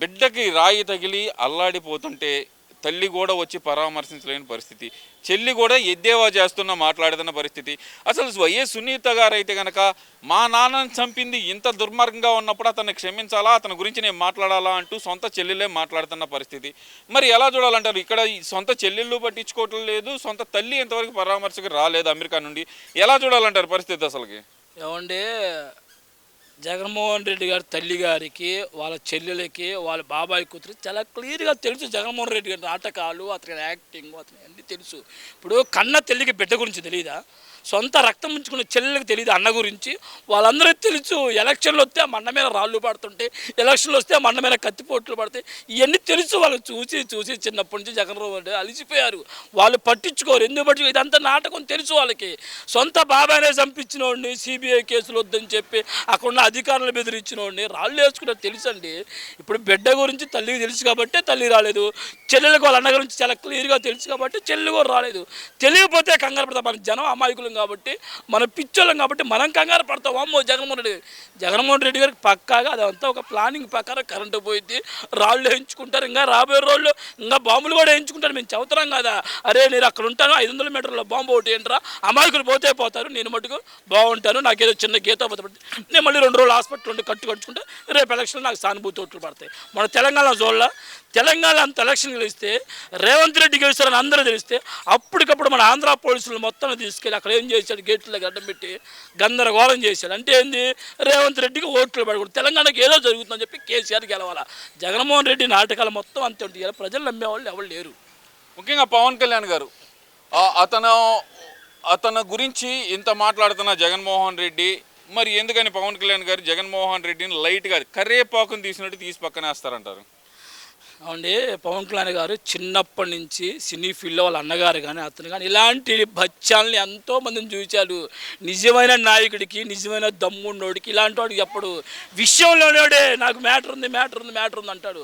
బిడ్డకి రాయి తగిలి అల్లాడిపోతుంటే తల్లి కూడా వచ్చి పరామర్శించలేని పరిస్థితి. చెల్లి కూడా ఎద్దేవా చేస్తున్న మాట్లాడుతున్న పరిస్థితి. అసలు వైఎస్ సునీత గారు అయితే కనుక మా నాన్నని చంపింది ఇంత దుర్మార్గంగా ఉన్నప్పుడు అతన్ని క్షమించాలా? అతని గురించి నేను మాట్లాడాలా అంటూ సొంత చెల్లెలే మాట్లాడుతున్న పరిస్థితి. మరి ఎలా చూడాలంటారు? ఇక్కడ ఈ సొంత చెల్లెళ్ళు పట్టించుకోవటం లేదు సొంత తల్లి ఇంతవరకు పరామర్శకు రాలేదు అమెరికా నుండి. ఎలా చూడాలంటారు పరిస్థితి అసలుకి? ఏమంటే జగన్మోహన్ రెడ్డి గారి తల్లి గారికి వాళ్ళ చెల్లెలకి వాళ్ళ బాబాయ్ కూతురు చాలా క్లియర్గా తెలుసు జగన్మోహన్ రెడ్డి గారి నాటకాలు అతని యాక్టింగ్ అతని అన్నీ తెలుసు. ఇప్పుడు కన్న తల్లికి బిడ్డ గురించి తెలియదా సొంత రక్తం ఉంచుకున్న చెల్లెలకు తెలియదు అన్న గురించి. వాళ్ళందరూ తెలుసు ఎలక్షన్లు వస్తే మండ మీద రాళ్ళు పడుతుంటే ఎలక్షన్లు వస్తే మండ మీద కత్తిపోట్లు పడతాయి. ఇవన్నీ తెలుసు వాళ్ళు చూసి చూసి చిన్నప్పటి నుంచి జగన్ రెడ్డి అలిసిపోయారు. వాళ్ళు పట్టించుకోరు. ఎందుకు పట్టించుకో? ఇదంతా నాటకం తెలుసు వాళ్ళకి. సొంత బాబానే చంపించిన వాడిని సిబిఐ కేసులు వద్దని చెప్పి అక్కడున్న అధికారులు బెదిరించిన వాడిని రాళ్ళు వేసుకున్నారు తెలుసండి. ఇప్పుడు బిడ్డ గురించి తల్లికి తెలుసు కాబట్టి తల్లి రాలేదు. చెల్లెలకు వాళ్ళ అన్న గురించి చాలా క్లియర్గా తెలుసు కాబట్టి చెల్లెలు కూడా రాలేదు. తెలియకపోతే కంగారు పడతాం మన జనం అమాయకులు కాబట్టి మన పిచ్చోళ్ళం కాబట్టి మనం కంగారు పడతాం. అమ్మో జగన్మోహన్ రెడ్డి జగన్మోహన్ రెడ్డి గారికి పక్కాగా అదంతా ఒక ప్లానింగ్ ప్రకారం కరెంటు పోయింది. రాళ్ళు వేయించుకుంటారు ఇంకా రాబోయే రోజులు ఇంకా బాంబులు కూడా వేయించుకుంటారు. మేము చదువుతున్నాం కదా. అరే నేను అక్కడ ఉంటాను ఐదు వందల మీటర్ల బాంబు ఒకటి ఏంట్రా? అమాయకులు పోతే పోతారు నేను మటుకు బాగుంటాను. నాకేదో చిన్న గీత పడుతుంది నేను మళ్ళీ రెండు రోజులు హాస్పిటల్ ఉండి కట్టు కట్టుకుంటే రేపు ఎలక్షన్ నాకు సానుభూతి ఓట్లు పడతాయి. మన తెలంగాణ జోన్లో తెలంగాణ అంత ఎలక్షన్ గెలిస్తే రేవంత్ రెడ్డి గెలిచారని అందరూ తెలిస్తే అప్పటికప్పుడు మన ఆంధ్ర పోలీసులు మొత్తం తీసుకెళ్ళి అక్కడ ఏం చేశాడు? గేట్లకు అడ్డం పెట్టి గందరగోళం చేశాడు. అంటే ఏంది? రేవంత్ రెడ్డికి ఓట్లు పడకూడదు. తెలంగాణకి ఏదో జరుగుతుందని చెప్పి కేసీఆర్ గెలవాలా? జగన్మోహన్ రెడ్డి నాటకాలు మొత్తం అంతే ఉంటుంది ప్రజలు నమ్మేవాళ్ళు ఎవరు లేరు. ముఖ్యంగా పవన్ కళ్యాణ్ గారు అతను అతని గురించి ఇంత మాట్లాడుతున్న జగన్మోహన్ రెడ్డి మరి ఎందుకని పవన్ కళ్యాణ్ గారు జగన్మోహన్ రెడ్డిని లైట్గా కర్రేపాకుని తీసినట్టు తీసి పక్కనే వేస్తారంటారు అవునండి పవన్ కళ్యాణ్ గారు చిన్నప్పటి నుంచి సినీ ఫీల్డ్లో వాళ్ళ అన్నగారు కానీ అతను కానీ ఇలాంటి బచ్చాలని ఎంతో మందిని చూశాడు. నిజమైన నాయకుడికి నిజమైన దమ్మున్నోడికి ఇలాంటి వాడికి ఎప్పుడు విషయంలోనే నాకు మ్యాటర్ ఉంది మ్యాటర్ ఉంది మ్యాటర్ ఉంది అంటాడు.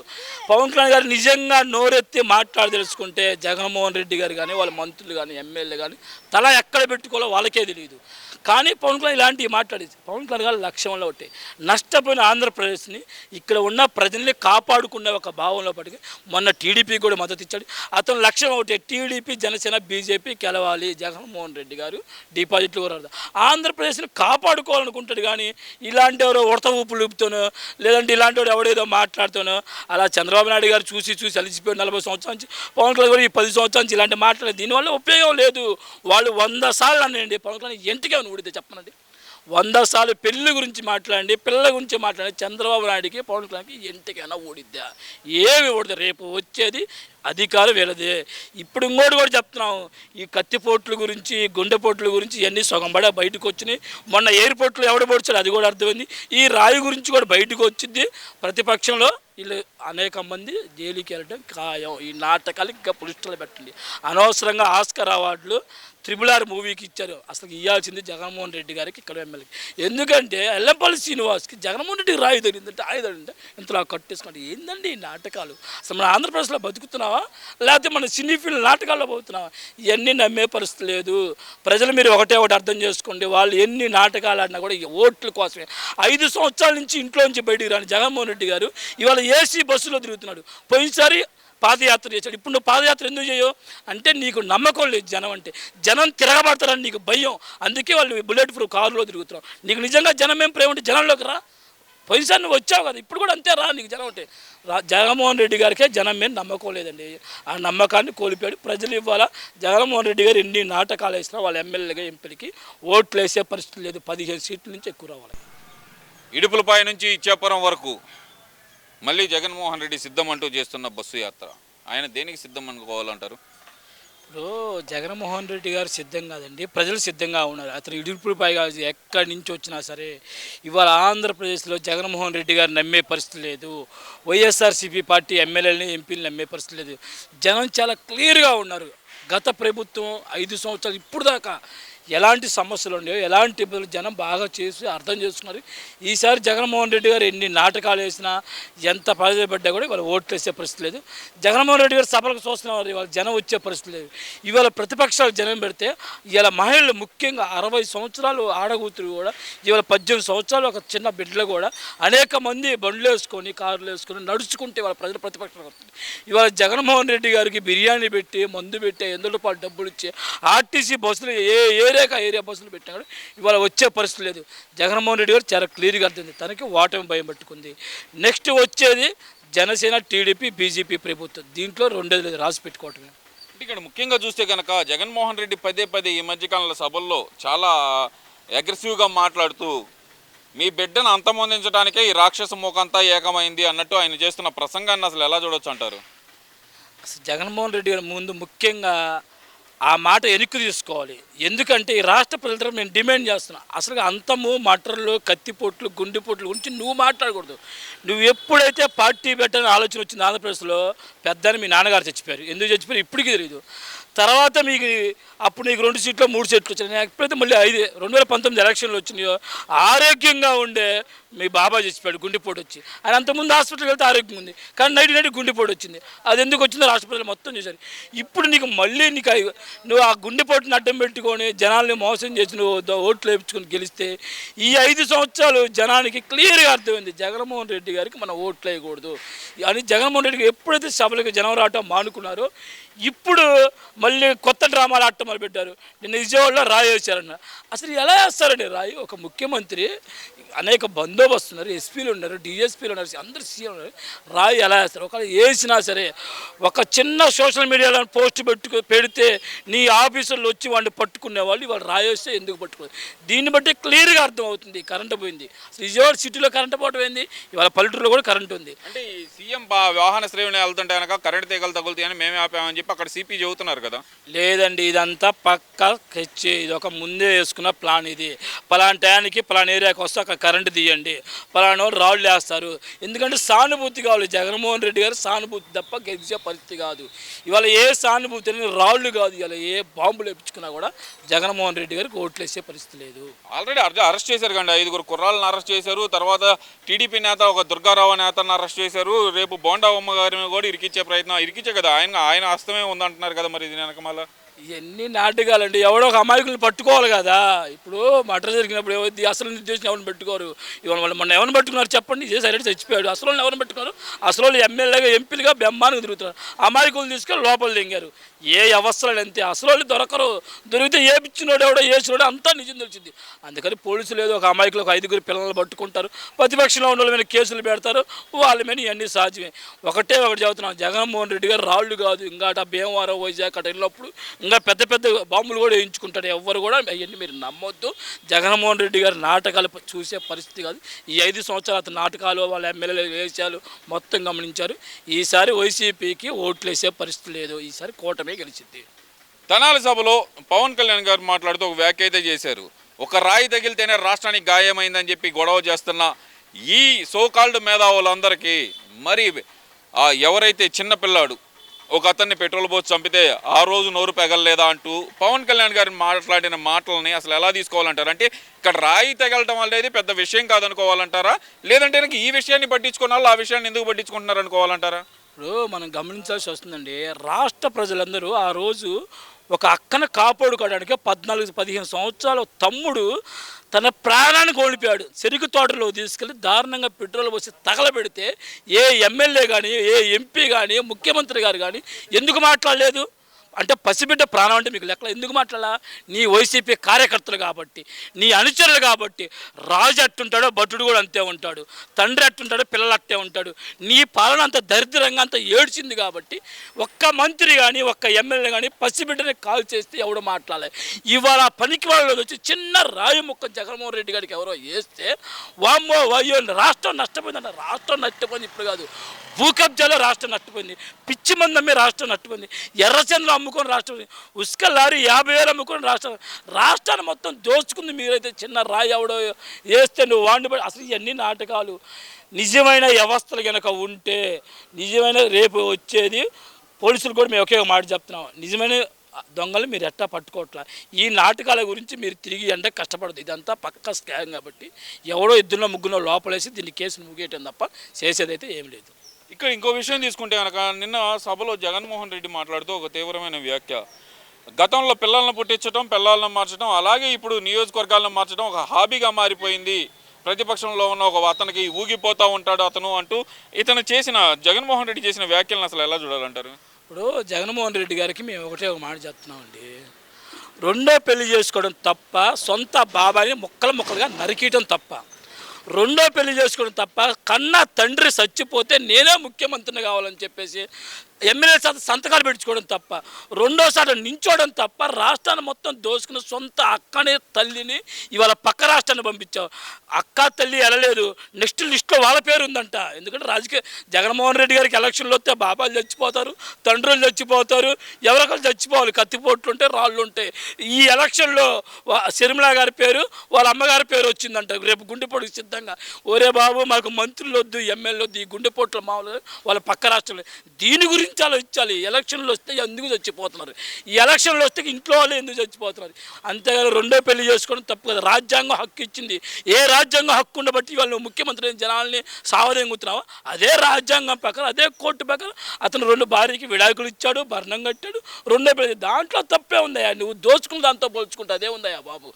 పవన్ కళ్యాణ్ గారు నిజంగా నోరెత్తి మాట్లాడి తెలుసుకుంటే జగన్మోహన్ రెడ్డి గారు కానీ వాళ్ళ మంత్రులు కానీ ఎమ్మెల్యే కానీ తల ఎక్కడ పెట్టుకోవాలో వాళ్ళకే తెలియదు కానీ పవన్ కళ్యాణ్ ఇలాంటివి మాట్లాడేది. పవన్ కళ్యాణ్ గారు లక్ష్యంలో ఒకటి. నష్టపోయిన ఆంధ్రప్రదేశ్ని ఇక్కడ ఉన్న ప్రజల్ని కాపాడుకునే ఒక భావంలో పడికి మొన్న టీడీపీ కూడా మద్దతు ఇచ్చాడు. అతను లక్ష్యం ఒకటి టీడీపీ జనసేన బీజేపీ గెలవాలి. జగన్మోహన్ రెడ్డి గారు డిపాజిట్లు కూడా ఆంధ్రప్రదేశ్ని కాపాడుకోవాలనుకుంటాడు కానీ ఇలాంటి ఎవరో ఉడత ఊపులు ఊపుతానో లేదంటే ఇలాంటి వాడు ఎవడేదో మాట్లాడుతానో అలా చంద్రబాబు నాయుడు గారు చూసి చూసి అలిసిపోయి నలభై సంవత్సరాల నుంచి పవన్ కళ్యాణ్ గారు ఈ పది సంవత్సరాల నుంచి ఇలాంటి మాట్లాడే దీనివల్ల ఉపయోగం లేదు. వాళ్ళు వంద సార్లు అనండి పవన్ కళ్యాణ్ ఎంటికే ఊడితే చెప్పనండి వంద సార్లు పెళ్ళి గురించి మాట్లాడండి పిల్లల గురించి మాట్లాడండి చంద్రబాబు నాయుడికి పవన్ కళ్యాణ్కి ఎంటికైనా ఓడిద్దా? ఏమి ఓడితే రేపు వచ్చేది అధికారం వీళ్ళదే. ఇప్పుడు ఇంకోటి కూడా చెప్తున్నాం. ఈ కత్తిపోట్ల గురించి గుండెపోట్ల గురించి ఇవన్నీ సగం పడే బయటకు వచ్చినాయి. మొన్న ఎయిర్పోర్ట్లో ఎవడ పొడిచారు అది కూడా అర్థమైంది. ఈ రాయి గురించి కూడా బయటకు వచ్చింది. ప్రతిపక్షంలో వీళ్ళు అనేక మంది జైలుకి వెళ్ళడం ఖాయం. ఈ నాటకాలకి ఇంకా పులిస్టలు పెట్టండి. అనవసరంగా ఆస్కర్ అవార్డులు త్రిబుల్ ఆర్ మూవీకి ఇచ్చారు. అసలు ఇవ్వాల్సింది జగన్మోహన్ రెడ్డి గారికి ఇక్కడ ఎమ్మెల్యేకి ఎందుకంటే ఎల్లంపల్లి శ్రీనివాస్కి జగన్మోహన్ రెడ్డికి రాయి తగిలిందంటే ఆయి ఇంతలా కట్టేసుకోండి ఏందండి ఈ నాటకాలు? అసలు మన ఆంధ్రప్రదేశ్లో బతుకుతున్నావా లేకపోతే మన సినీ ఫీల్డ్ నాటకాల్లో పోతున్నావా? ఇవన్నీ నమ్మే పరిస్థితి లేదు. ప్రజలు మీరు ఒకటే ఒకటి అర్థం చేసుకోండి. వాళ్ళు ఎన్ని నాటకాలు ఆడినా కూడా ఓట్ల కోసమే. ఐదు సంవత్సరాల నుంచి ఇంట్లో నుంచి బయటికి రాని జగన్మోహన్ రెడ్డి గారు ఇవాళ ఏసీ బస్సులో తిరుగుతున్నాడు. పోయినసారి పాదయాత్ర చేశాడు. ఇప్పుడు నువ్వు పాదయాత్ర ఎందుకు చేయవు? అంటే నీకు నమ్మకం లేదు జనం అంటే. జనం తిరగబడతారని నీకు భయం. అందుకే వాళ్ళు బుల్లెట్ ప్రూఫ్ కారులో తిరుగుతున్నావు నీకు నిజంగా జనం ఏం ప్రేమ ఉంటే జనంలోకి రా. పొజిషన్ నువ్వు వచ్చావు కదా ఇప్పుడు కూడా అంతే రా నీకు జనం అంటే జగన్మోహన్ రెడ్డి గారికే జనం మీద నమ్మకం లేదండి ఆ నమ్మకాన్ని కోల్పోయాడు. ప్రజలు ఇవ్వాలా? జగన్మోహన్ రెడ్డి గారు ఎన్ని నాటకాలు వేసినా వాళ్ళ ఎమ్మెల్యేగా ఎంపీలకి ఓట్లు వేసే పరిస్థితి లేదు. పదిహేను సీట్ల నుంచి ఎక్కువ రావాలి. ఇడుపులపాయ నుంచి ఇచ్చాపురం వరకు మళ్ళీ జగన్మోహన్ రెడ్డి సిద్ధం అంటూ చేస్తున్న బస్సు యాత్ర. ఆయన దేనికి సిద్ధం అనుకోవాలంటారు? ఇప్పుడు జగన్మోహన్ రెడ్డి గారు సిద్ధం కాదండి. ప్రజలు సిద్ధంగా ఉన్నారు. అతను ఇడుపులపై కాదు. ఎక్కడి నుంచి వచ్చినా సరే ఇవాళ ఆంధ్రప్రదేశ్లో జగన్మోహన్ రెడ్డి గారు నమ్మే పరిస్థితి లేదు. వైఎస్ఆర్సీపీ పార్టీ ఎమ్మెల్యేలని ఎంపీలు నమ్మే పరిస్థితి లేదు. జనం చాలా క్లియర్గా ఉన్నారు. గత ప్రభుత్వం ఐదు సంవత్సరాలు ఇప్పుడు దాకా ఎలాంటి సమస్యలు ఉన్నాయో ఎలాంటి ఇబ్బందులు జనం బాగా చేసి అర్థం చేసుకున్నారు? ఈసారి జగన్మోహన్ రెడ్డి గారు ఎన్ని నాటకాలు వేసినా ఎంత పడ్డా కూడా ఇవాళ ఓట్లు వేసే పరిస్థితి లేదు. జగన్మోహన్ రెడ్డి గారు సభలకు చూస్తున్నారు ఇవాళ జనం వచ్చే పరిస్థితి లేదు. ఇవాళ ప్రతిపక్షాలు జనం పెడితే ఇవాళ మహిళలు ముఖ్యంగా అరవై సంవత్సరాలు ఆడకూతురు కూడా ఇవాళ పద్దెనిమిది సంవత్సరాలు ఒక చిన్న బిడ్డలు కూడా అనేక మంది బండ్లు వేసుకొని కార్లు వేసుకొని నడుచుకుంటే ఇవాళ ప్రజలు ప్రతిపక్షాలు వస్తుంది ఇవాళ జగన్మోహన్ రెడ్డి గారికి బిర్యానీ పెట్టి మందు పెట్టి ఎందులో రూపాయలు డబ్బులు ఇచ్చి ఆర్టీసీ బస్సులు ఏ ఏరియాకి ఏరియా బస్సులు పెట్టినా కూడా ఇవాళ వచ్చే పరిస్థితి లేదు. జగన్మోహన్ రెడ్డి గారు చాలా క్లియర్గా అర్థమైంది తనకి ఓటమి భయం పట్టుకుంది. నెక్స్ట్ వచ్చేది జనసేన టీడీపీ బీజేపీ ప్రభుత్వం. దీంట్లో రెండేది లేదు రాసి పెట్టుకోవటమే. ఇక్కడ ముఖ్యంగా చూస్తే కనుక జగన్మోహన్ రెడ్డి పదే పదే ఈ మధ్యకాలంలో సభల్లో చాలా అగ్రెసివ్గా మాట్లాడుతూ మీ బిడ్డను అంతమొందించడానికే ఈ రాక్షస మూకంతా ఏకమైంది అన్నట్టు ఆయన చేస్తున్న ప్రసంగాన్ని అసలు ఎలా చూడొచ్చు అంటారు? అసలు జగన్మోహన్ రెడ్డి గారి ముందు ముఖ్యంగా ఆ మాట వెనక్కి తీసుకోవాలి. ఎందుకంటే ఈ రాష్ట్ర ప్రజలతో నేను డిమాండ్ చేస్తున్నాం. అసలు అంతము మటర్లు కత్తిపోట్లు గుండెపోట్లు గురించి నువ్వు మాట్లాడకూడదు. నువ్వు ఎప్పుడైతే పార్టీ పెట్టని ఆలోచన వచ్చింది ఆంధ్రప్రదేశ్లో పెద్దని మీ నాన్నగారు చచ్చిపోయారు. ఎందుకు చచ్చిపోయారు ఇప్పటికీ తెలియదు తర్వాత మీకు అప్పుడు నీకు రెండు సీట్లు మూడు సీట్లు వచ్చినాయి. నేను ఎప్పుడైతే మళ్ళీ ఐదు రెండు వేల పంతొమ్మిది ఎలక్షన్లు వచ్చినాయో ఆరోగ్యంగా ఉండే మీ బాబా చచ్చిపోయాడు గుండెపోటు వచ్చి. ఆయన అంతకుముందు హాస్పిటల్కి వెళ్తే ఆరోగ్యం ఉంది. కానీ నైట్ నైట్ గుండెపోటు వచ్చింది. అది ఎందుకు వచ్చిందో హాస్పిటల్ మొత్తం చూశారు. ఇప్పుడు నీకు మళ్ళీ నీకు నువ్వు ఆ గుండెపోటుని అడ్డం పెట్టుకొని జనాల్ని మోసం చేసి నువ్వు ఓట్లు వేయించుకొని గెలిస్తే ఈ ఐదు సంవత్సరాలు జనానికి క్లియర్గా అర్థమైంది. జగన్మోహన్ రెడ్డి గారికి మనం ఓట్లు వేయకూడదు. అని జగన్మోహన్ రెడ్డికి ఎప్పుడైతే సభలకు జనం రావటం మానుకున్నారో ఇప్పుడు మళ్ళీ కొత్త డ్రామాలు ఆడటం మొదలుపెట్టారు. నిన్న విజయవాడలో రాయి వేశారన్న. అసలు ఎలా వేస్తారండి రాయి? ఒక ముఖ్యమంత్రి అనేక బందోబస్తు ఉన్నారు ఎస్పీలు ఉన్నారు డిఎస్పీలు ఉన్నారు అందరు సీఎం ఉన్నారు. రాయి ఎలా వేస్తారు? ఒకవేళ వేసినా సరే ఒక చిన్న సోషల్ మీడియాలో పోస్ట్ పెట్టుకు పెడితే నీ ఆఫీసుల్లో వచ్చి వాడిని పట్టుకునే వాళ్ళు ఇవాళ రాయి వేస్తే ఎందుకు పట్టుకోరు? దీన్ని బట్టి క్లియర్గా అర్థం అవుతుంది కరెంటు పోయింది. అసలు విజయవాడ సిటీలో కరెంటు పోవటం ఏంది? ఇవాళ పల్లెటూరులో కూడా కరెంటు ఉంది. అంటే ఈ సీఎం బా వాహన శ్రేణి వెళ్తుంటే కనుక కరెంట్ తీగలు తగులుతాయని మేమే ఆపామని చెప్పి అక్కడ సిపి చెబుతున్నారు కదా. లేదండి ఇదంతా పక్క స్కెచ్ ఇది ఒక ముందే వేసుకున్న ప్లాన్ ఇది. పలానా టయానికి పలానా ఏరియాకి వస్తే అక్కడ కరెంటు తీయండి. పలానా రాళ్ళు వేస్తారు ఎందుకంటే సానుభూతి కావాలి. జగన్మోహన్ రెడ్డి గారు సానుభూతి తప్ప గెలిచే పరిస్థితి కాదు. ఇవాళ ఏ సానుభూతి అని రాళ్ళు కాదు. ఇవాళ ఏ బాంబులు వేపించుకున్నా కూడా జగన్మోహన్ రెడ్డి గారికి ఓట్లు వేసే పరిస్థితి లేదు. ఆల్రెడీ అరెస్ట్ అరెస్ట్ చేశారు కండి. ఐదుగురు కుర్రాళ్ళని అరెస్ట్ చేశారు. తర్వాత టీడీపీ నేత ఒక దుర్గారావు నేతను అరెస్ట్ చేశారు. రేపు బోండా అమ్మ గారిని కూడా ఇరికిచ్చే ప్రయత్నం ఇరికిచ్చే కదా. ఆయన ఆయన హస్తమే ఉందంటున్నారు కదా మరి ఇది వెనక మళ్ళీ ఇవన్నీ నాటకాలండి ఎవడో ఒక అమాయకులను పట్టుకోవాలి కదా. ఇప్పుడు మటర్ జరిగినప్పుడు ఏవైతే అసలు నిర్దేశం ఎవరిని పెట్టుకోరు? ఇవాళ వాళ్ళు మొన్న ఎవరిని పట్టుకున్నారు చెప్పండి? ఇదే సరే చచ్చిపోయాడు. అసలు ఎవరిని పెట్టుకున్నారు? అసలు ఎమ్మెల్యేగా ఎంపీలుగా బెమ్మానికి తిరుగుతున్నారు. అమాయకులు తీసుకొని లోపల దింగారు ఏ అవసరాలు అంతే? అసలు దొరకరు. దొరికితే ఏ పిచ్చినోడు ఎవడో వేసినోడు అంతా నిజం తెలిసింది. అందుకని పోలీసులు ఏదో ఒక అమాయకులు ఒక ఐదుగురు పిల్లలు పట్టుకుంటారు. ప్రతిపక్షంలో ఉన్న వాళ్ళ మీద కేసులు పెడతారు. వాళ్ళ మీద ఇవన్నీ సాధ్యమే. ఒకటే ఒకటి చదువుతున్నాం జగన్మోహన్ రెడ్డి గారు రాళ్ళు కాదు. ఇంకా అట భీమవరం వైజాగ్ అటు వెళ్ళినప్పుడు ఇంకా పెద్ద పెద్ద బాంబులు కూడా వేయించుకుంటారు. ఎవ్వరు కూడా అవన్నీ మీరు నమ్మొద్దు. జగన్మోహన్ రెడ్డి గారి నాటకాలు చూసే పరిస్థితి కాదు. ఈ ఐదు సంవత్సరాల నాటకాలు వాళ్ళ ఎమ్మెల్యేలు వేసాలు మొత్తం గమనించారు. ఈసారి వైసీపీకి ఓట్లు వేసే పరిస్థితి లేదు. ఈసారి కూటమే గెలిచింది. తనాల సభలో పవన్ కళ్యాణ్ గారు మాట్లాడుతూ ఒక వ్యాఖ్య అయితే చేశారు. ఒక రాయి తగిలితేనే రాష్ట్రానికి గాయమైందని చెప్పి గొడవ చేస్తున్న ఈ సోకాల్డ్ మేధావులందరికీ మరి ఎవరైతే చిన్న పిల్లాడు ఒక అతన్ని పెట్రోల్ పోసి చంపితే ఆ రోజు నోరు పెగలలేదా అంటూ పవన్ కళ్యాణ్ గారిని మాట్లాడిన మాటలని అసలు ఎలా తీసుకోవాలంటారు? అంటే ఇక్కడ రాయి తగలటం అనేది పెద్ద విషయం కాదనుకోవాలంటారా? లేదంటే నాకు ఈ విషయాన్ని పట్టించుకున్న వాళ్ళు ఆ విషయాన్ని ఎందుకు పట్టించుకుంటున్నారు అనుకోవాలంటారా ఇప్పుడు మనం గమనించాల్సి వస్తుందండి రాష్ట్ర ప్రజలందరూ ఆ రోజు ఒక అక్కను కాపాడుకోవడానికి పద్నాలుగు పదిహేను సంవత్సరాల తమ్ముడు తన ప్రాణాన్ని కోల్పోయాడు. చెరుకు తోటలో తీసుకెళ్ళి దారుణంగా పెట్రోల్ పోసి తగలబెడితే ఏ ఎమ్మెల్యే కానీ ఏ ఎంపీ కానీ ముఖ్యమంత్రి గారు కానీ ఎందుకు మాట్లాడలేదు? అంటే పసిబిడ్డ ప్రాణం అంటే మీకు లెక్కలు. ఎందుకు మాట్లాడాలా? నీ వైసీపీ కార్యకర్తలు కాబట్టి నీ అనుచరులు కాబట్టి. రాజు అట్టుంటాడో భటుడు కూడా అంతే ఉంటాడు. తండ్రి అట్టుంటాడో పిల్లలు అట్టే ఉంటాడు. నీ పాలన అంత దరిద్రంగా అంత ఏడ్చింది కాబట్టి ఒక్క మంత్రి కానీ ఒక్క ఎమ్మెల్యే కానీ పసిబిడ్డని కాల్ చేస్తే ఎవడు మాట్లాడాలి. ఇవాళ పనికి వాళ్ళు వచ్చి చిన్న రాయి ముక్క జగన్మోహన్ రెడ్డి గారికి ఎవరో వేస్తే వామ్మో వయ్యో రాష్ట్రం నష్టపోయిందంట. రాష్ట్రం నష్టపోయింది ఇప్పుడు కాదు. భూకబ్జాలో రాష్ట్రం నష్టపోయింది. పిచ్చి మందమ్మే రాష్ట్రం నష్టపోయింది. ఎర్రచంద్ర అమ్ముకొని రాష్ట్రం ఉసుక లారీ యాభై వేలు అమ్ముకొని రాష్ట్రం రాష్ట్రాన్ని మొత్తం దోచుకుంది మీరైతే చిన్న రాయి ఎవడో వేస్తే నువ్వు వాడిని పడి అసలు ఇవన్నీ నాటకాలు. నిజమైన వ్యవస్థలు కనుక ఉంటే నిజమైన రేపు వచ్చేది పోలీసులు కూడా మేము ఒకే ఒక మాట చెప్తున్నాం. నిజమైన దొంగలు మీరు ఎట్టా పట్టుకోవట్లా ఈ నాటకాల గురించి మీరు తిరిగి ఎండ కష్టపడదు ఇదంతా పక్క స్కామ్ కాబట్టి ఎవడో ఇద్దరులో ముగ్గురులో లోపలేసి దీన్ని కేసును ముగియటం తప్ప చేసేదైతే ఏం లేదు. ఇక్కడ ఇంకో విషయం తీసుకుంటే కనుక నిన్న సభలో జగన్మోహన్ రెడ్డి మాట్లాడుతూ ఒక తీవ్రమైన వ్యాఖ్య. గతంలో పిల్లలను పుట్టించడం పిల్లలను మార్చడం అలాగే ఇప్పుడు నియోజకవర్గాలను మార్చడం ఒక హాబీగా మారిపోయింది. ప్రతిపక్షంలో ఉన్న ఒక అతనికి ఊగిపోతూ ఉంటాడు అతను అంటూ ఇతను చేసిన జగన్మోహన్ రెడ్డి చేసిన వ్యాఖ్యలను అసలు ఎలా చూడాలంటారు? ఇప్పుడు జగన్మోహన్ రెడ్డి గారికి మేము ఒకటే ఒక మాట చెప్తున్నామండి. రెండో పెళ్ళి చేసుకోవడం తప్ప సొంత బాబాయిని ముక్కలు ముక్కలుగా నరికియటం తప్ప రెండో పెళ్ళి చేసుకోవడం తప్ప కన్నా తండ్రి చచ్చిపోతే నేనే ముఖ్యమంత్రిని కావాలని చెప్పేసి ఎమ్మెల్యే శాతం సంతకాలు పెట్టుకోవడం తప్ప రెండోసారి నించోవడం తప్ప రాష్ట్రాన్ని మొత్తం దోసుకున్న సొంత అక్కనే తల్లిని ఇవాళ పక్క రాష్ట్రాన్ని పంపించావు. అక్క తల్లి వెళ్ళలేదు నెక్స్ట్ లిస్ట్లో వాళ్ళ పేరు ఉందంట. ఎందుకంటే రాజకీయ జగన్మోహన్ రెడ్డి గారికి ఎలక్షన్లు వస్తే బాబాలు చచ్చిపోతారు తండ్రులు చచ్చిపోతారు ఎవరొకరు చచ్చిపోవాలి. కత్తిపోట్లు ఉంటే రాళ్ళు ఉంటాయి. ఈ ఎలక్షన్లో వా- గారి పేరు వాళ్ళ అమ్మగారి పేరు వచ్చిందంట. రేపు గుండెపోటుకు సిద్ధంగా. ఒరే బాబు మాకు మంత్రులు వద్దు ఎమ్మెల్యే వద్దు ఈ గుండెపోట్ల మామూలు వాళ్ళ పక్క రాష్ట్రంలో. దీని గురించి ఆలోచించాలి ఎలక్షన్లు వస్తే ఎందుకు చచ్చిపోతున్నారు? ఈ ఎలక్షన్లు వస్తే ఇంట్లో వాళ్ళు ఎందుకు చచ్చిపోతున్నారు? అంతేగాని రెండో పెళ్ళి చేసుకోవడం తప్పు కదా. రాజ్యాంగం హక్కు ఇచ్చింది. ఏ రాజ్యాంగం హక్కు ఉండబట్టి వాళ్ళు ముఖ్యమంత్రి జనాల్ని సావదేంగుతున్నావా అదే రాజ్యాంగం ప్రకారం అదే కోర్టు ప్రకారం అతను రెండు భార్యకి విడాకులు ఇచ్చాడు భరణం కట్టాడు రెండో పెళ్ళి. దాంట్లో తప్పే ఉందయ్యా. నువ్వు దోచుకున్న దాంతో పోల్చుకుంటే అదే ఉందయ్యా బాబు.